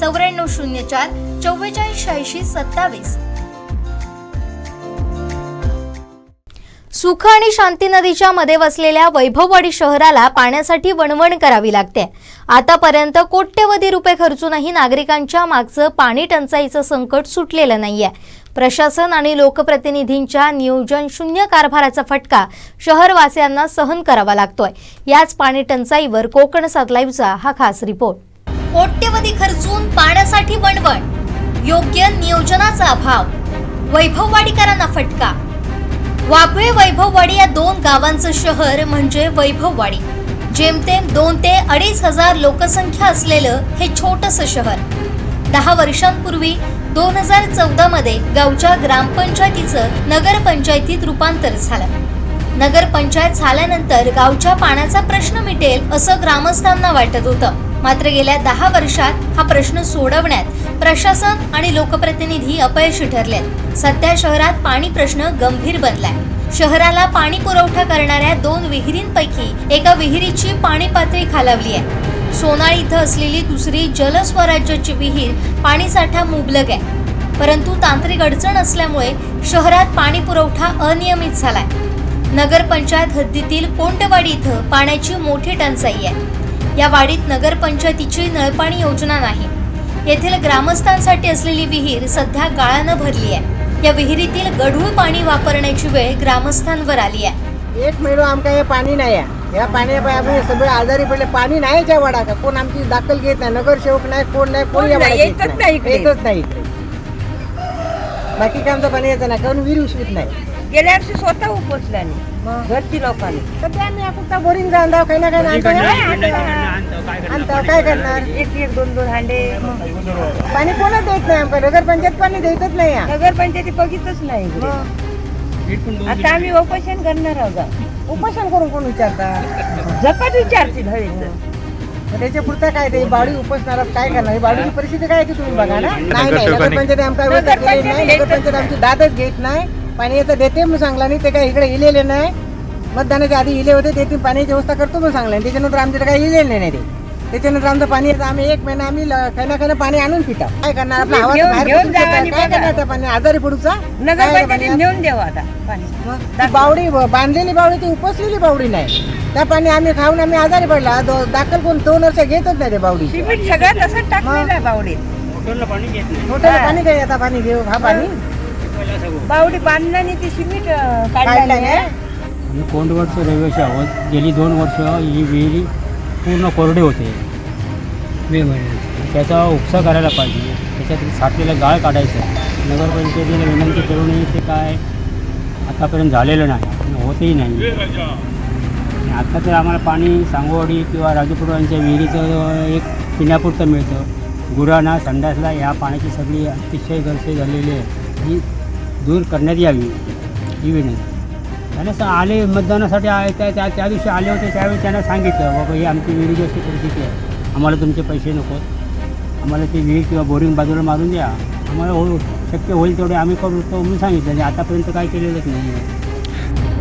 चौऱ्याण्णव शून्य चार चव्वेचाळीस शहाऐंशी सत्तावीस. सुख आणि शांती नदीच्या मध्ये वसलेल्या वैभववाडी शहराला पाण्यासाठी वणवण करावी लागते. आतापर्यंत कोट्यवधी रुपये खर्चूनही नागरिकांच्या मागचं पाणी टंचाईचं संकट सुटलेलं नाहीये. प्रशासन आणि लोकप्रतिनिधींच्या नियोजन शून्य कारभाराचा फटका शहरवासियांना सहन करावा लागतोय. याच पाणी टंचाईवर कोकण सात लाईव्हचा हा खास रिपोर्ट. कोट्यवधी खर्चून पाण्यासाठी वणवण. योग्य नियोजनाचा अभाव. वैभववाडीकरांना फटका. वाबळे वैभववाडी या दोन गावांचं शहर म्हणजे वैभववाडी. जेमतेम दोन ते अडीच हजार लोकसंख्या असलेलं हे छोटस शहर. दहा वर्षांपूर्वी दोन हजार चौदा मध्ये गावच्या ग्रामपंचायतीचं नगरपंचायतीत रूपांतर झालं. नगरपंचायत झाल्यानंतर गावच्या पाण्याचा प्रश्न मिटेल असं ग्रामस्थांना वाटत होतं. मात्र गेल्या दहा वर्षात हा प्रश्न सोडवण्यात प्रशासन आणि लोकप्रतिनिधी अपयशी ठरलेत. सध्या शहरात पाणी प्रश्न गंभीर बनलाय. शहराला पाणी पुरवठा करणाऱ्या दोन विहिरींपैकी एका विहिरीची पाणी पातळी खालावली आहे. सोनाळी इथं असलेली दुसरी जलस्वराज्याची विहीर पाणीसाठा मुबलक आहे. परंतु तांत्रिक अडचण असल्यामुळे शहरात पाणी पुरवठा अनियमित झालाय. नगरपंचायत हद्दीतील कोंडवाडी इथं पाण्याची मोठी टंचाई आहे. या वाडीत नगरपंचायतीची नळपाणी योजना नाही. येथील ग्रामस्थांसाठी असलेली विहीर सध्या गाळानं भरली आहे. या विहिरीतील गढूळ पाणी वापरण्याची वेळ ग्रामस्थांवर आली आहे. एक महिना आमका हे पाणी नाही आहे. या पाण्यापायी आम्ही सगळे आजारी पडले. पाणी नाही त्या वडा का कोण आमची दाखल घेत नाही. नगरसेवक नाही कोण नाही कोण येतच नाही? बाकी काय आमचं पाणी येतं नाही. कारण विहीर उचलीत नाही. गेल्या वर्षी स्वतः उपसल्याने घरची लोकांनी. सध्या आम्ही कुठचा बोरिंग जाऊन काही ना काही आणतो आणतो काय करणार? एक एक दोन दोन हांडे. पाणी कोणच देत नाही आमका नगरपंचायत पाणी देतच नाही. नगरपंचायती बघितच नाही. आता आम्ही उपोषण करणार आहोत. उपोषण करून कोण विचारता? झपाट विचारतील हवे त्याच्या पुढचं काय ते? बावडी उपोषणारा काय करणार? ही बावडीची परिस्थिती काय आहे ती तुम्ही बघा ना? नाही नाही नगरपंचायत नाही नगरपंचायत आमची दादच घेत नाही. पाणी येतं देते म्हणून सांगला नाही ते काय इकडे इलेले नाही. मतदानाच्या आधी इले होते ते पाण्याची व्यवस्था करतो म्हणून सांगला त्याच्यानंतर आमच्याकडे काही इलेले नाही ते. त्याच्यानंतर आमचं पाणी येतं आम्ही एक महिना आम्ही ल- काही ना काही पाणी आणून पिता. काय करणार? आपला. करणार त्या पाणी? आजारी पडूचा? नेऊन आता पाणी. मग ती बावडी बांधलेली बावडी ती उपसलेली बावडी नाही. त्या पाणी आम्ही खाऊन आम्ही आजारी पडला. दाखल कोण? दोन वर्ष घेतच नाही ते बावडी. सिमेंट सगळं तसंच टाकलेलं आहे बावडीत मोठ्याला पाणी काय आता पाणी घेऊ. हा पाणी? बावडी बांधल्याने ती सिमेंट अं, काढलं काढलं नाही आम्ही कोंडवडचे रहिवासी आहोत. गेली दोन वर्ष ही विहिरी पूर्ण कोरडे होते. मे महिन्यात. त्याचा उपसा करायला पाहिजे. त्याच्यात साठलेलं गाळ काढायचं. नगरपंचायतीला विनंती करूनही ते काय आतापर्यंत झालेलं नाही होतही नाही. आणि आता तर आम्हाला पाणी सांगोवाडी किंवा राजूपुरांच्या विहिरीचं एक पिण्यापुरतं मिळतं. गुरांना संडासला या पाण्याची सगळी अतिशय गरजे झालेली आहे. ही दूर करण्यात यावी. ही विनंती. त्याने स- आले मतदानासाठी त्या त्या त्या दिवशी आले होते त्यावेळी त्यांना सांगितलं बाबा ही आमची विहिरीची अशी परिस्थिती आहे. आम्हाला तुमचे पैसे नकोत आम्हाला ती विहीर किंवा बोरिंग बाजूला मारून द्या. आम्हाला हो शक्य होईल तेवढे आम्ही करू. तो म्हणून सांगितलं. आणि आतापर्यंत काय केलेलंच नाही आहे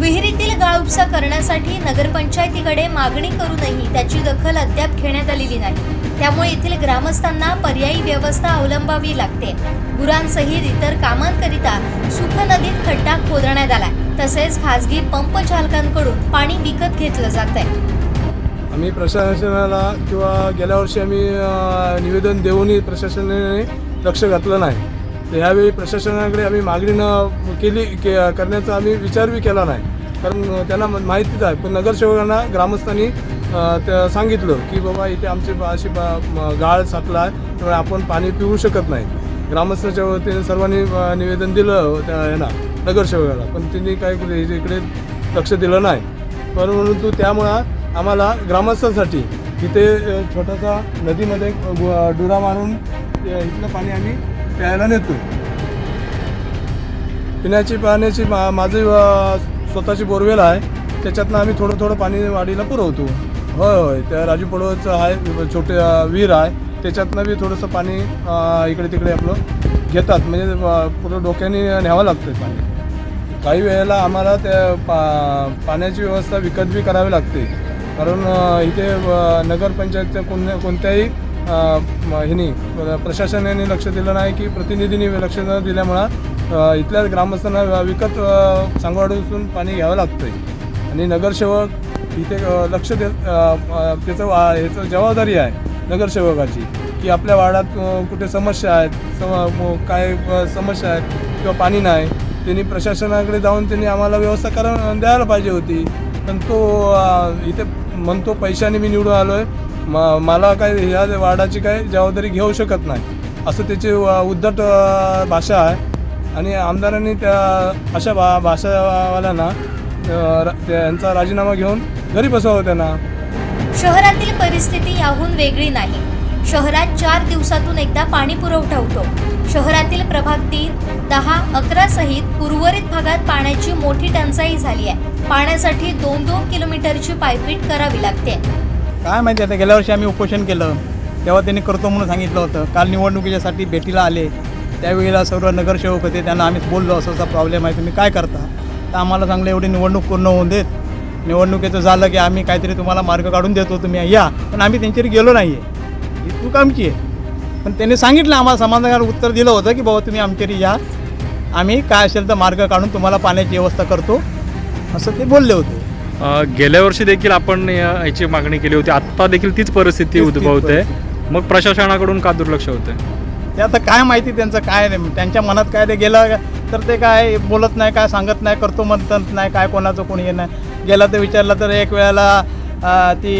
विहिरीतील गाळ उपसा करण्यासाठी नगरपंचायतीकडे मागणी करूनही त्याची दखल अद्याप घेण्यात आलेली नाही. त्यामुळे येथील ग्रामस्थांना पर्यायी व्यवस्था अवलंबावी लागते. गुरांसहित इतर कामांकरिता सुख नदीत खड्डा खोदण्यात आलाय. तसेच खासगी पंप चालकांकडून पाणी विकत घेतलं जात आहे आम्ही प्रशासनाला किंवा गेल्या वर्षी आम्ही निवेदन देऊनही प्रशासनाने लक्ष घातलं नाही. तर ह्यावेळी प्रशासनाकडे आम्ही मागणी न केली के करण्याचा आम्ही विचारही केला नाही. कारण त्यांना माहितीच आहे. पण नगरसेवकांना ग्रामस्थांनी त्या सांगितलं की बाबा इथे आमचे बा- अशी बा- गाळ साठला आहे त्यामुळे आपण पाणी पिऊ शकत नाही. ग्रामस्थाच्या वतीने सर्वांनी निवेदन दिलं त्या यांना नगरसेवकाला. पण त्यांनी काय इकडे लक्ष दिलं नाही. परंतु त्यामुळं आम्हाला ग्रामस्थांसाठी तिथे छोटासा नदीमध्ये डुरा मारून इथलं पाणी आम्ही प्यायला नेतो पिण्याची पाण्याची मा माझी स्वतःची बोरवेल आहे. त्याच्यातनं आम्ही थोडं थोडं पाणी वाडीला पुरवतो. होय होय त्या राजू पडवळचं आहे छोटे विहीर आहे. त्याच्यातनं बी थोडंसं पाणी इकडे तिकडे आपलं घेतात. म्हणजे पुढं डोक्याने न्यावं लागतं पाणी. काही वेळेला आम्हाला त्या पा पाण्याची व्यवस्था विकत बी करावी लागते. कारण इथे नगरपंचायतच्या कोण कोणत्याही ह्यानी प्रशासनाने लक्ष दिलं नाही की प्रतिनिधींनी लक्ष न दिल्यामुळं इथल्या ग्रामस्थांना विकत अ, सांगवाडून पाणी घ्यावं लागतं आहे आणि नगरसेवक इथे लक्ष दे त्याचं वा- ह्याचं जबाबदारी आहे नगरसेवकाची की आपल्या वार्डात कुठे समस्या आहेत सम काय समस्या आहेत किंवा पाणी नाही त्यांनी प्रशासनाकडे जाऊन त्यांनी आम्हाला व्यवस्था करा द्यायला पाहिजे होती. पण तो इथे म्हणतो पैशाने मी निवडून आलो आहे म मला काय ह्या वार्डाची काय जबाबदारी घेऊ शकत नाही. असं त्याची उद्धट भाषा आहे. आणि आमदारांनी त्या अशा भा भाषावाल्यांना त्यांचा राजीनामा घेऊन घरी बसवावं त्यांना. शहरातील परिस्थिती याहून वेगळी नाही. शहरात चार दिवसातून एकदा पाणी पुरवठा होतो. शहरातील प्रभाग तीन दहा अकरा सहित उर्वरित भागात पाण्याची मोठी टंचाई झाली आहे. पाण्यासाठी दोन दोन किलोमीटरची पायपीट करावी लागते. काय माहिती आता गेल्या वर्षी आम्ही उपोषण केलं. तेव्हा त्यांनी करतो म्हणून सांगितलं होतं. काल निवडणुकीच्यासाठी भेटीला आले. त्यावेळेला सर्व नगरसेवक होते त्यांना आम्ही बोललो असं असा प्रॉब्लेम आहे तुम्ही काय करता? तर आम्हाला चांगलं एवढी निवडणूक पूर्ण होऊन देत. निवडणुकीचं झालं की आम्ही काहीतरी तुम्हाला मार्ग काढून देतो तुम्ही या. पण आम्ही त्यांच्याकडे गेलो नाही आहे ही चूक आमची आहे. पण त्यांनी सांगितलं आम्हाला समाधानकारक उत्तर दिलं होतं की बाबा तुम्ही आमच्याकडे या. आम्ही काय असेल तर मार्ग काढून तुम्हाला पाण्याची व्यवस्था करतो. असं ते बोलले होते. गेल्या वर्षी देखील आपण याची मागणी केली होती. आत्ता देखील तीच परिस्थिती उद्भवते. मग प्रशासनाकडून का दुर्लक्ष होते ते आता काय माहिती त्यांचं काय नाही. त्यांच्या मनात काय ते गेलं तर ते काय बोलत नाही काय सांगत नाही करतो म्हणत नाही काय कोणाचं कोणी हे नाही. गेला तर विचारलं तर एक वेळेला ती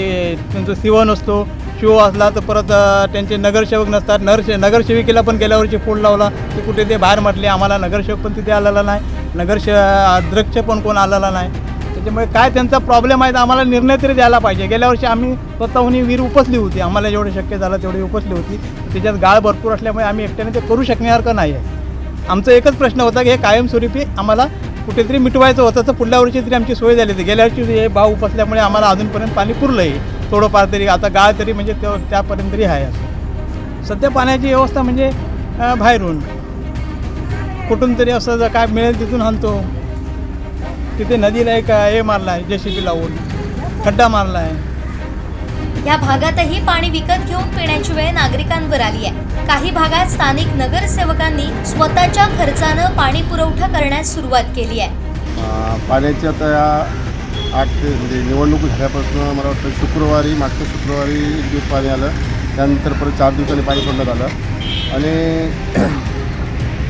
त्यांचं शिव नसतो. शिव असला तर परत त्यांचे नगरसेवक नसतात. नगरसे नगरसेविकेला पण गेल्या वर्षी फोन लावला की कुठे ते बाहेर म्हटले आम्हाला नगरसेवक पण तिथे आलेला नाही. नगरसे अध्यक्ष पण कोण आलेला नाही. त्याच्यामुळे काय त्यांचा प्रॉब्लेम आहे तर आम्हाला निर्णय तरी द्यायला पाहिजे. गेल्या वर्षी आम्ही स्वतःहून ही विहीर उपसली होती. आम्हाला जेवढं शक्य झालं तेवढी उपसली होती. त्याच्यात गाळ भरपूर असल्यामुळे आम्ही एकट्याने ते करू शकण्यासारखं नाही आहे? आमचा एकच प्रश्न होता की हे कायमस्वरूपी आम्हाला कुठेतरी मिटवायचं होतं. तर पुढल्या वर्षी तरी आमची सोय झाली होती. गेल्या वर्षी हे भाव उपसल्यामुळे आम्हाला अजूनपर्यंत पाणी पुरलं आहे थोडंफार तरी आता गाळ तरी म्हणजे तो त्यापर्यंत तरी आहे. असं सध्या पाण्याची व्यवस्था म्हणजे बाहेरून. कुठून तरी असं जर काय मिळेल तिथून आणतो तिथे नदीला एक हे मारला आहे जे सी बी लावून. खड्डा मारला आहे या भागातही पाणी विकत घेऊन पिण्याची वेळ नागरिकांवर आली आहे. काही भागात स्थानिक नगरसेवकांनी स्वतःच्या खर्चानं पाणी पुरवठा करण्यास सुरुवात केली आहे. पाण्याची आता या आठ म्हणजे निवडणूक झाल्यापासून मला वाटतं शुक्रवारी मागच्या शुक्रवारी एक दिवस पाणी आलं त्यानंतर परत चार दिवसांनी पाणी सोडण्यात आलं. आणि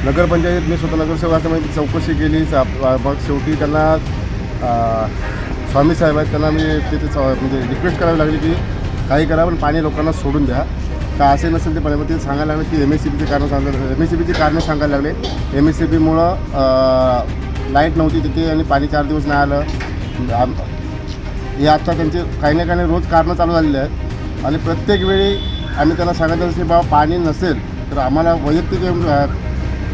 नगरपंचायत मी स्वतः नगरसेवकामध्ये चौकशी केली. सा- मग शेवटी त्यांना स्वामी साहेब आहेत त्यांना मी तिथे म्हणजे रिक्वेस्ट करावी लागली की काही करा पण पाणी लोकांना सोडून द्या. का असे नसेल ते पण ते सांगायला लागले की एम एस सी बीचे कारणं सांगायला एम एस सी बीची कारणं सांगायला लागले. एम एस सी बीमुळं लाइट नव्हती तिथे आणि पाणी चार दिवस नाही आलं. हे आता त्यांचे काही ना काही नाही रोज कारणं चालू झालेली आहेत. आणि प्रत्येक वेळी आम्ही त्यांना सांगायचं की बाबा पाणी नसेल तर आम्हाला वैयक्तिक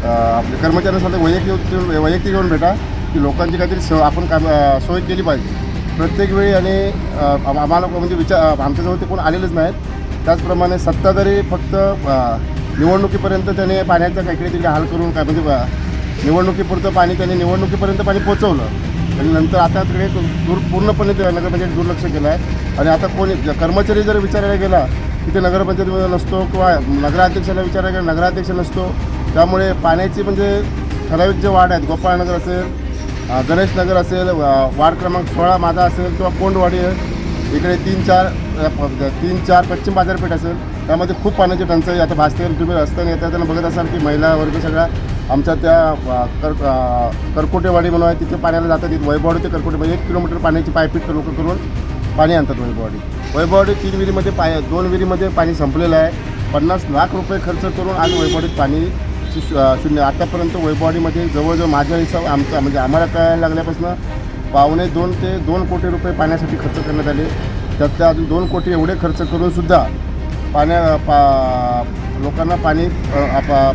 येऊन आपले कर्मचाऱ्यांसाठी वैयक्तिक वैयक्तिक येऊन भेटा की लोकांची काहीतरी सो आपण काम सोय केली पाहिजे. प्रत्येक वेळी आणि आम्हाला म्हणजे विचार आमच्याजवळ ते कोण आलेलेच नाहीत. त्याचप्रमाणे सत्ताधारी फक्त निवडणुकीपर्यंत त्याने पाण्याचा काहीतरी तरी हाल करून काय म्हणजे निवडणुकीपुरतं पाणी त्याने निवडणुकीपर्यंत पाणी पोचवलं. आणि नंतर आता तिकडे दूर पूर्णपणे ते नगरपंचायत दुर्लक्ष केलं आहे आणि आता कोणी कर्मचारी जर विचारायला गेला की ते नगरपंचायतीमध्ये नसतो किंवा नगराध्यक्षाला विचारायला गेला नगराध्यक्ष नसतो त्यामुळे पाण्याची म्हणजे ठराविक जे वाढ आहेत गोपाळनगर असेल गणेशनगर गणेश नगर असेल वार्ड क्रमांक सोळा माझा असेल किंवा कोंडवाडी इकडे तीन चार तीन चार पश्चिम बाजारपेठ असेल त्यामध्ये खूप पाण्याची टंचाई आता भासते तुम्ही रस्त्याने येता त्यांना बघत असाल की महिला वर्ग सगळ्या आमच्या त्या कर करकोटेवाडी म्हणून आहे तिथे पाण्याला जातात. तिथे वैभववाडी ते करकोटे एक किलोमीटर पाण्याची पायपीट लोक करून पाणी आणतात वैभववाडी. वैभववाडी तीन विहिरीमध्ये पाय दोन विहिरीमध्ये पाणी संपलेलं आहे. पन्नास लाख रुपये खर्च करून आज वैभववाडीत पाणी शु- शून्य. आतापर्यंत वैभववाडीमध्ये जवळजवळ माझ्या हिसाब आमचा म्हणजे आम्हाला कळायला लागल्यापासून पावणे दोन ते दोन कोटी रुपये पाण्यासाठी खर्च करण्यात आले. त्यात त्या अजून दोन कोटी एवढे खर्च करूनसुद्धा पाण्या पा लोकांना पाणी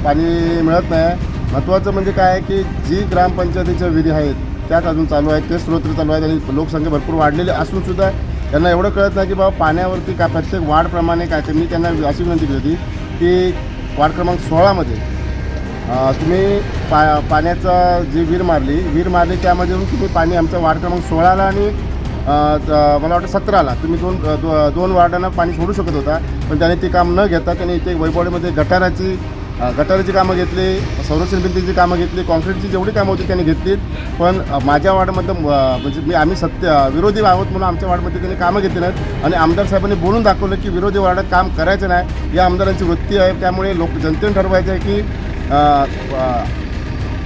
पाणी मिळत नाही. महत्त्वाचं म्हणजे काय आहे की जी ग्रामपंचायतीच्या विधी आहेत त्यात अजून चालू आहेत ते स्रोत चालू आहेत आणि लोकसंख्या भरपूर वाढलेली असूनसुद्धा त्यांना एवढं कळत नाही की बाबा पाण्यावरती का प्रत्येक वाढप्रमाणे काय तर मी त्यांना अशी विनंती केली होती की वाढ क्रमांक सोळामध्ये तुम्ही पा पाण्याचा जी विहीर मारली विहीर मारली त्यामधून तुम्ही पाणी आमचं वार्ड क्रमांक सोळाला आणि मला वाटतं सतराला. तुम्ही दोन दो- दोन वार्डांना पाणी सोडू शकत होता पण त्याने ते काम न घेता त्यांनी इथे वैभवडीमध्ये गटाराची गटाराची कामं घेतली संरक्षण भिंतीची कामं घेतली कॉन्क्रीटची जेवढी कामं होती त्यांनी घेतली पण माझ्या वार्डमधलं म्हणजे मी आम्ही सत्य विरोधी आहोत म्हणून आमच्या वार्डमध्ये त्यांनी कामं घेतली नाहीत. आणि आमदार साहेबांनी बोलून दाखवलं की विरोधी वार्डात काम करायचं नाही या आमदारांची वृत्ती आहे त्यामुळे लोक जनतेने ठरवायचं आहे की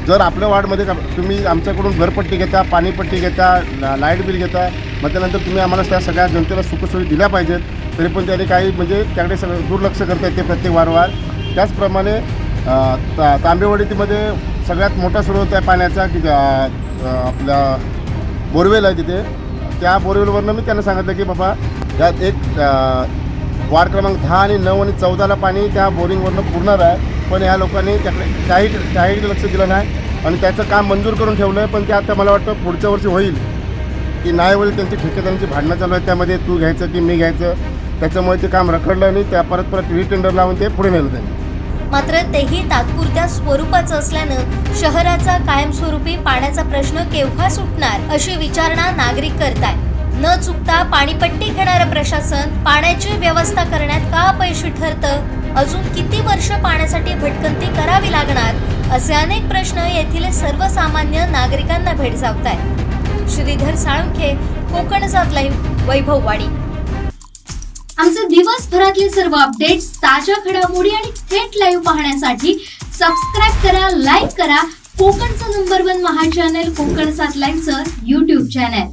जर आपल्या वार्डमध्ये का तुम्ही आमच्याकडून घरपट्टी घेता पाणीपट्टी घेता लाइट बिल घेता मग त्यानंतर तुम्ही आम्हाला त्या सगळ्या जनतेला सुखसोयी दिल्या पाहिजेत तरी पण त्याने काही म्हणजे त्याकडे सगळं दुर्लक्ष करता येते प्रत्येक वारंवार. त्याचप्रमाणे ता तांबेवाडीमध्ये सगळ्यात मोठा स्रोत आहे पाण्याचा की अ, आपल्या बोरवेल आहे तिथे. त्या बोरवेलवरनं मी त्यांना सांगितलं की बाबा त्यात एक वार्ड क्रमांक दहा आणि नऊ आणि चौदाला पाणी त्या बोरिंगवरनं पुरणार आहे. पण ह्या लोकांनी त्याकडे काही त्याही लक्ष दिलं नाही. आणि त्याचं काम मंजूर करून ठेवलं आहे पण ते आता मला वाटतं पुढच्या वर्षी होईल. की नाही होईल त्यांची ठेकेदारांची भांडणं चालू आहेत. त्यामध्ये तू घ्यायचं की मी घ्यायचं. त्याच्यामुळे ते काम रखडलं आणि त्या परत परत रिटेंडर लावून ते पुढे नेलं त्यांनी. मात्र तेही तात्पुरत्या स्वरूपाचं असल्यानं शहराचा कायमस्वरूपी पाण्याचा प्रश्न केव्हा सुटणार अशी विचारणा नागरिक करतायत. न चुकता पाणीपट्टी घेणारं प्रशासन पाण्याची व्यवस्था करण्यात का अपयशी ठरतं? अजून किती वर्ष पाण्यासाठी भटकंती करावी लागणार असे अनेक प्रश्न येथील सर्वसामान्य नागरिकांना भेडसावत आहेत श्रीधर साळुंखे कोकण सात लाईव्ह वैभववाडी आमचे दिवसभरातले सर्व अपडेट्स ताज्या घडामोडी आणि थेट लाईव्ह पाहण्यासाठी सबस्क्राईब करा लाईक करा कोकणचं नंबर वन महा चॅनल कोकण सात लाईव्हचं युट्यूब चॅनल